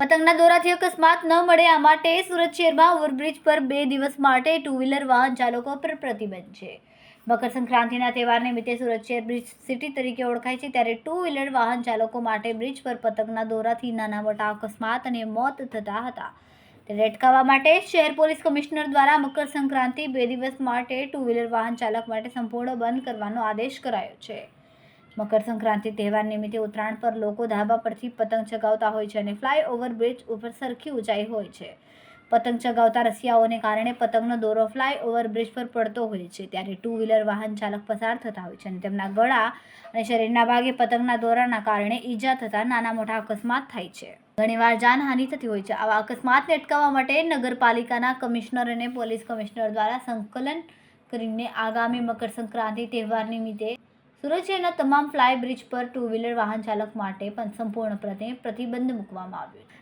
પતંગના દોરાથી અકસ્માત ન મળે આ માટે સુરત શહેરમાં ઓવરબ્રિજ પર બે દિવસ માટે ટુ વ્હીલર વાહન ચાલકો પર પ્રતિબંધ છે. મકર સંક્રાંતિના તહેવાર નિમિત્તે સુરત શહેર બ્રિજ સિટી તરીકે ઓળખાય છે ત્યારે ટુ વ્હીલર વાહન ચાલકો માટે બ્રિજ પર પતંગના દોરાથી નાના મોટા અકસ્માત અને મોત થતા હતા. તેને અટકાવવા માટે શહેર પોલીસ કમિશનર દ્વારા મકર સંક્રાંતિ બે દિવસ માટે ટુ વ્હીલર વાહન ચાલક માટે સંપૂર્ણ બંધ કરવાનો આદેશ કરાયો છે. મકર સંક્રાંતિ તહેવાર નિમિત્તે ઉત્તરાયણ પર લોકો ધાબા પરથી પતંગ ચગાવતા હોય છે અને ફ્લાયઓવર બ્રિજ ઉપર સરખી ઊંચાઈ હોય છે. પતંગ ચગાવતા રસિયાઓને કારણે પતંગનો દોરો ફ્લાય ઓવરબ્રિજ પર પડતો હોય છે. ત્યારે ટુ વ્હીલર વાહન ચાલક પસાર થતા હોય છે અને તેમના ગળા અને શરીરના ભાગે પતંગના દોરાના કારણે ઈજા થતા નાના મોટા અકસ્માત થાય છે. ઘણીવાર જાનહાનિ થતી હોય છે. આવા અકસ્માતને અટકાવવા માટે નગરપાલિકાના કમિશનર અને પોલીસ કમિશનર દ્વારા સંકલન કરીને આગામી મકર સંક્રાંતિ તહેવાર નિમિત્તે સુરત શહેરના તમામ ફ્લાય બ્રિજ પર ટુ વ્હીલર વાહન ચાલક માટે પણ સંપૂર્ણપણે પ્રતિબંધ મૂકવામાં આવ્યો છે.